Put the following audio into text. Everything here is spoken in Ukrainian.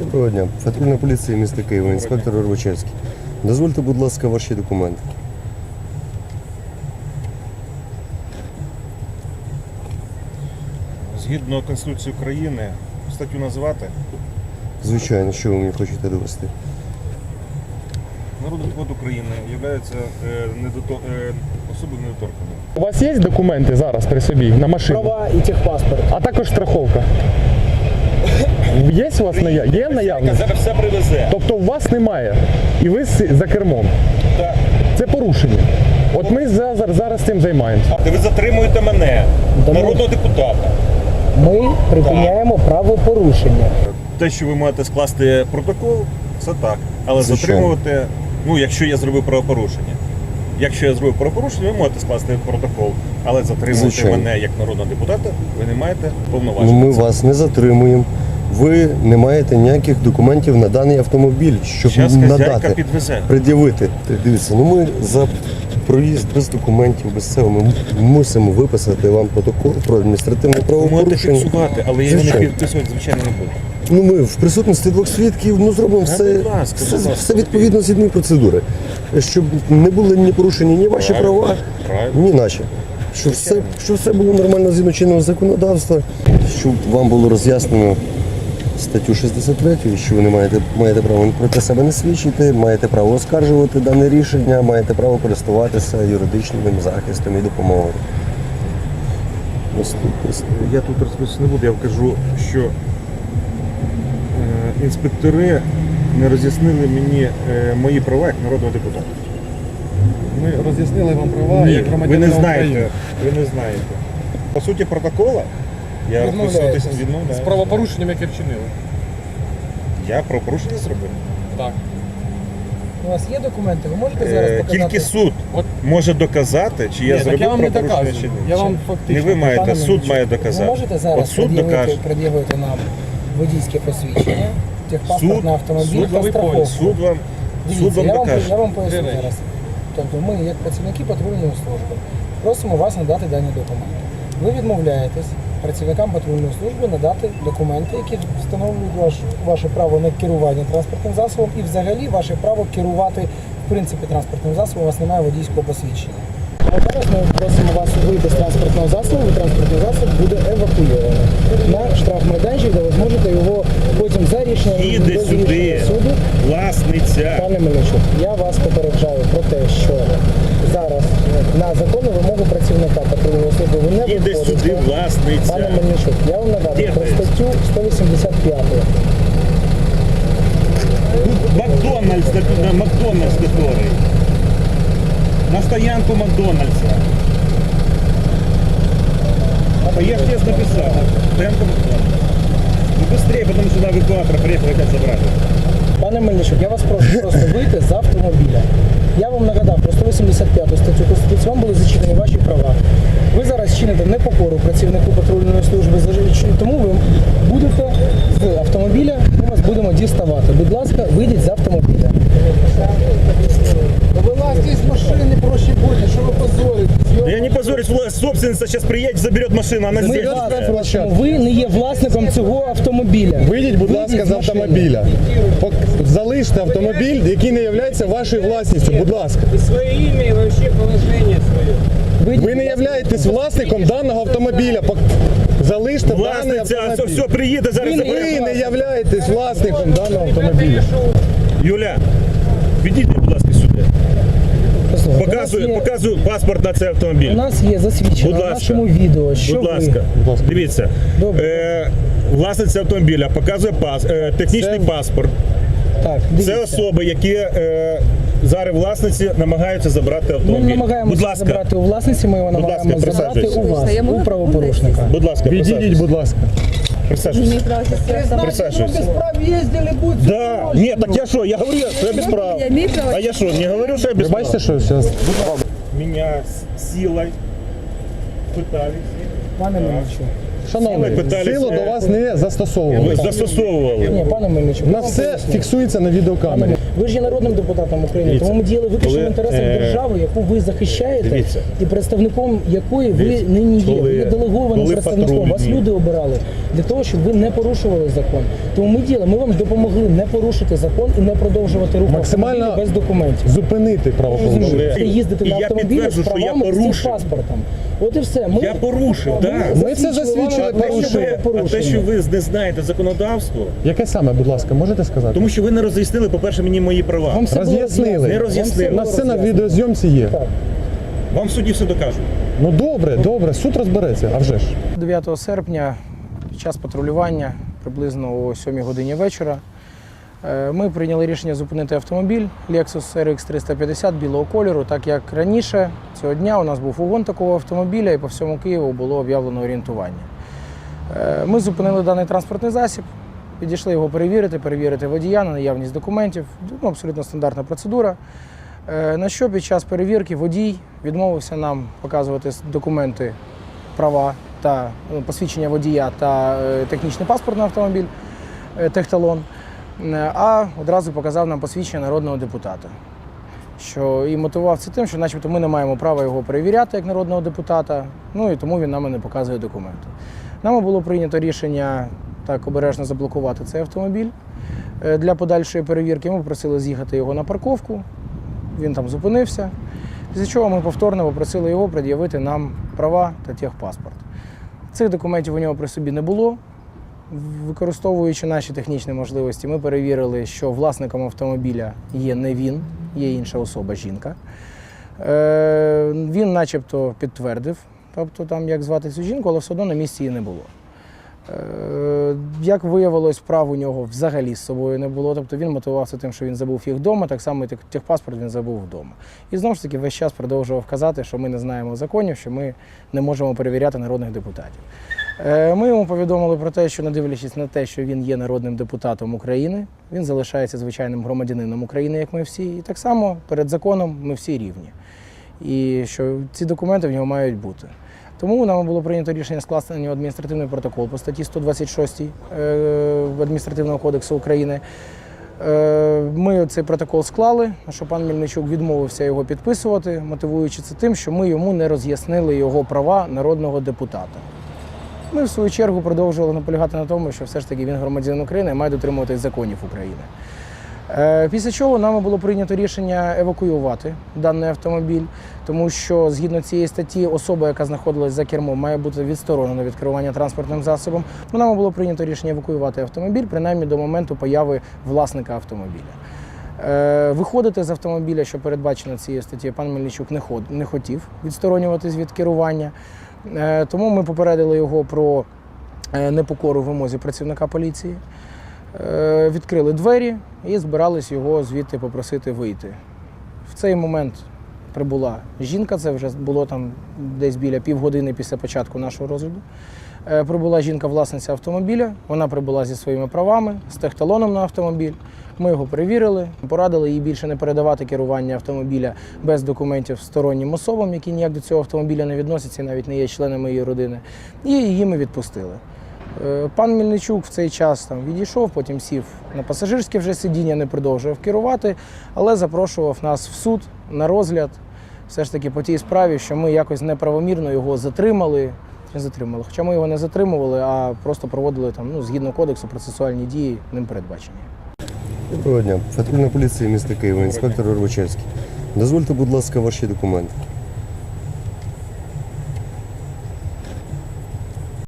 Доброго дня. Патрульна поліція міста Києва, інспектор Горбачевський. Дозвольте, будь ласка, ваші документи. Згідно Конституції України, статтю називати Звичайно, що ви мені хочете довести? народний депутат України є е, е, особою недоторканою. У вас є документи зараз при собі на машину? Права і техпаспорт. А також страховка. Є у вас наяв... Є наявність? Зараз все привезе. Тобто у вас немає. І ви за кермом. Так. Це порушення. От ми зараз, зараз цим займаємося. Ви затримуєте мене, народного депутата. Ми припиняємо правопорушення. Те, що ви маєте скласти протокол, це так. Але Звичайно. затримувати, ну якщо я зробив правопорушення. Якщо я зробив правопорушення, ви можете скласти протокол, але затримувати мене як народного депутата, ви не маєте повноважень. ми вас не затримуємо. Ви не маєте ніяких документів на даний автомобіль, щоб хазяйка надати, підвезе. пред'явити. Дивіться, ну ми за проїзд без документів, без цього ми мусимо виписати вам протокол про адміністративне Ви можете правопорушення. фіксувати, але я його не Звичайно. підписувати, звичайно, не буду. Ну ми в присутності двох свідків ну зробимо Та, все, будь ласка, все, будь ласка. все відповідно згідно процедури, щоб не були ні порушені ні ваші Правильно, права, правильно. ні наші. Щоб все, щоб все було нормально згідно чинного законодавства, щоб вам було роз'яснено статтю 63, що ви не маєте, маєте право проти себе не свідчити, маєте право оскаржувати дане рішення, маєте право користуватися юридичним захистом і допомогою. Наступний. Я тут розповісти не буду, я кажу, що е, інспектори не роз'яснили мені е, мої права як народного депутата. Ми роз'яснили вам права Ні, як ви не знаєте. України. Ви не знаєте. По суті, протокола я Відмовляєтесь. розписуватися З відмовляю. правопорушенням, яке вчинили. Я про порушення зробив. Так. У вас є документи? Ви можете зараз Е, показати? Тільки суд От. може доказати, чи я Ні, так зробив я вам не правопорушення доказую. чи ні. Я вам Не ви маєте, суд Мельничук, має Ви доказати. можете зараз От суд пред'явити, докаже. пред'явити нам водійське посвідчення, техпаспорт Суд, на автомобіль суд та вам страховку. Суд вам, суд Дивіться, вам я вам, докаже. я вам поясню Три речі. зараз. Тобто ми, як працівники патрульної служби, просимо вас надати дані документи. Ви відмовляєтесь працівникам патрульної служби надати документи, які встановлюють ваш, ваше право на керування транспортним засобом і взагалі ваше право керувати в принципі транспортним засобом, у вас немає водійського посвідчення. А зараз ми просимо вас вийти з транспортного засобу, і транспортний засіб буде евакуйований на штрафмайданчик, де ви зможете його потім за рішенням Їде без сюди. рішення суду Власниця. Пане Мельничук, я вас попереджаю про те, що зараз на законну вимогу працівника патрульної служби ви не Їде виходите. сюди власниця. Пане Мельничук, я вам Де нагадую про ви? статтю 185. Тут Макдональдс, на- на Макдональдс который. На стоянку Макдональдса. А я же тебе написал. Стоянка Макдональдса. Ну быстрее, потом сюда эвакуатор приехал хотят забрать. Пане Мельничук, я вас прошу просто вийти з автомобіля. Я вам нагадав про 185 статтю Конституції, вам були зачинені ваші права. Ви зараз чините непокору працівнику патрульної служби, заж- тому ви будете з автомобіля, ми вас будемо діставати. Будь ласка, вийдіть з автомобіля. Вилазьте з машини, проще буде, що ви позорите. Да я не позорюсь, власть собственница сейчас приедет, заберет машину, она здесь. ви не є власником цього автомобіля. Вийдіть, будь ласка, з машини. автомобіля. Пок- Залиште автомобіль, який не є вашою власністю. Будь ласка. свое имя и вообще положение свое. Вийдіть, Ви не будь ласка. являєтесь власником даного автомобіля. Пок- Залиште даний Власниця, все, автомобіль. все, приїде зараз. Ви не забере. Ви не являєтесь власником даного автомобіля. Юля, підійди, будь ласка, сюди. Послухайте, у Показую, є- показую паспорт на цей автомобіль. У нас є засвідчено Будь на нашому відео, що Будь ви... ласка, дивіться. Добре. Е, власниця автомобіля показує пас, е, технічний Це- паспорт. Так, Це особи, які е, зараз власниці намагаються забрати Ми автомобіль. намагаємося Будь ласка, забрати у власниці, ми його намагаємося забрати у вас, у правопорушника. будь ласка, Відійдіть, будь ласка. Присаживайся. без прав ездили, будь Да, нет, так я что, я говорю, что я без прав. А я что, не говорю, что я без прав? бачите, що зараз Меня с силой пытались. Пане Мельничук, Шановний, Ми питались, силу е, до вас не застосовували. застосовували. Ні, пане Мельничук. На я вам все поясню. фіксується на відеокамері. Ви ж є народним депутатом України, Дивіться, тому ми діяли виключно коли, в інтересах е, держави, яку ви захищаєте, дивіться. і представником якої ви Дивіться, нині є. коли- ви є делегованим коли представником. Вас патрульні- люди обирали для того, щоб ви не порушували закон. Тому ми діяли. Ми вам допомогли не порушити закон і не продовжувати рух Максимально автомобіля без документів. Зупинити правопорушення. Розумієте? І на я автомобілі з підтверджую, що я правами з цим порушив. паспортом. От і все. Ми, Я порушив, Ми так. Ми це засвідчили що ви, а те, що ви не знаєте законодавство, Яке саме, будь ласка, можете сказати? тому що ви не роз'яснили, по-перше, мені мої права. Вам все було Роз'яснили. Не Вам роз'яснили. все У нас все на відеозйомці є. Так. Вам в суді все докажуть. Ну добре, добре, суд розбереться, а вже ж. 9 серпня під час патрулювання приблизно о 7 годині вечора е, ми прийняли рішення зупинити автомобіль Lexus RX 350 білого кольору, так як раніше цього дня у нас був угон такого автомобіля і по всьому Києву було об'явлено орієнтування. Е, Ми зупинили даний транспортний засіб, підійшли його перевірити, перевірити водія на наявність документів. Ну, абсолютно стандартна процедура. Е, На що під час перевірки водій відмовився нам показувати документи, права та ну, посвідчення водія та е, технічний паспорт на автомобіль, техталон, а одразу показав нам посвідчення народного депутата. Що і мотивував це тим, що начебто ми не маємо права його перевіряти як народного депутата, ну і тому він нам не показує документи. Нами було прийнято рішення так обережно заблокувати цей автомобіль е, для подальшої перевірки. Ми попросили з'їхати його на парковку, він там зупинився. Після чого ми повторно попросили його пред'явити нам права та техпаспорт. Цих документів у нього при собі не було. Використовуючи наші технічні можливості, ми перевірили, що власником автомобіля є не він, є інша особа, жінка. Е, Він начебто підтвердив, тобто там як звати цю жінку, але все одно на місці її не було. Е, Як виявилось, прав у нього взагалі з собою не було. Тобто він мотивувався тим, що він забув їх вдома, так само і техпаспорт він забув вдома. І знову ж таки весь час продовжував казати, що ми не знаємо законів, що ми не можемо перевіряти народних депутатів. Е, Ми йому повідомили про те, що не дивлячись на те, що він є народним депутатом України, він залишається звичайним громадянином України, як ми всі. І так само перед законом ми всі рівні. І що ці документи в нього мають бути. Тому нам було прийнято рішення скласти на нього адміністративний протокол по статті 126 е, Адміністративного кодексу України. Е, Ми цей протокол склали, що пан Мельничук відмовився його підписувати, мотивуючи це тим, що ми йому не роз'яснили його права народного депутата. Ми, в свою чергу, продовжували наполягати на тому, що все ж таки він громадянин України і має дотримуватись законів України. Е, Після чого нами було прийнято рішення евакуювати даний автомобіль, тому що згідно цієї статті особа, яка знаходилась за кермом, має бути відсторонена від керування транспортним засобом. Ну, Нами було прийнято рішення евакуювати автомобіль, принаймні до моменту появи власника автомобіля. Е, Виходити з автомобіля, що передбачено цією статтєю, пан Мельничук не, ход, не хотів відсторонюватись від керування. Е, Тому ми попередили його про непокору вимозі працівника поліції. Е, Відкрили двері і збирались його звідти попросити вийти. В цей момент прибула жінка, це вже було там десь біля півгодини після початку нашого розгляду. Е, Прибула жінка-власниця автомобіля, вона прибула зі своїми правами, з техталоном на автомобіль. Ми його перевірили, порадили їй більше не передавати керування автомобіля без документів стороннім особам, які ніяк до цього автомобіля не відносяться навіть не є членами її родини. І її ми відпустили. Е, Пан Мельничук в цей час там відійшов, потім сів на пасажирське вже сидіння, не продовжував керувати, але запрошував нас в суд на розгляд. Все ж таки по тій справі, що ми якось неправомірно його затримали. Не затримали. Хоча ми його не затримували, а просто проводили там, ну, згідно кодексу, процесуальні дії ним передбачені. Доброго дня. Патрульна поліція міста Києва, інспектор Рибачевський. Дозвольте, будь ласка, ваші документи.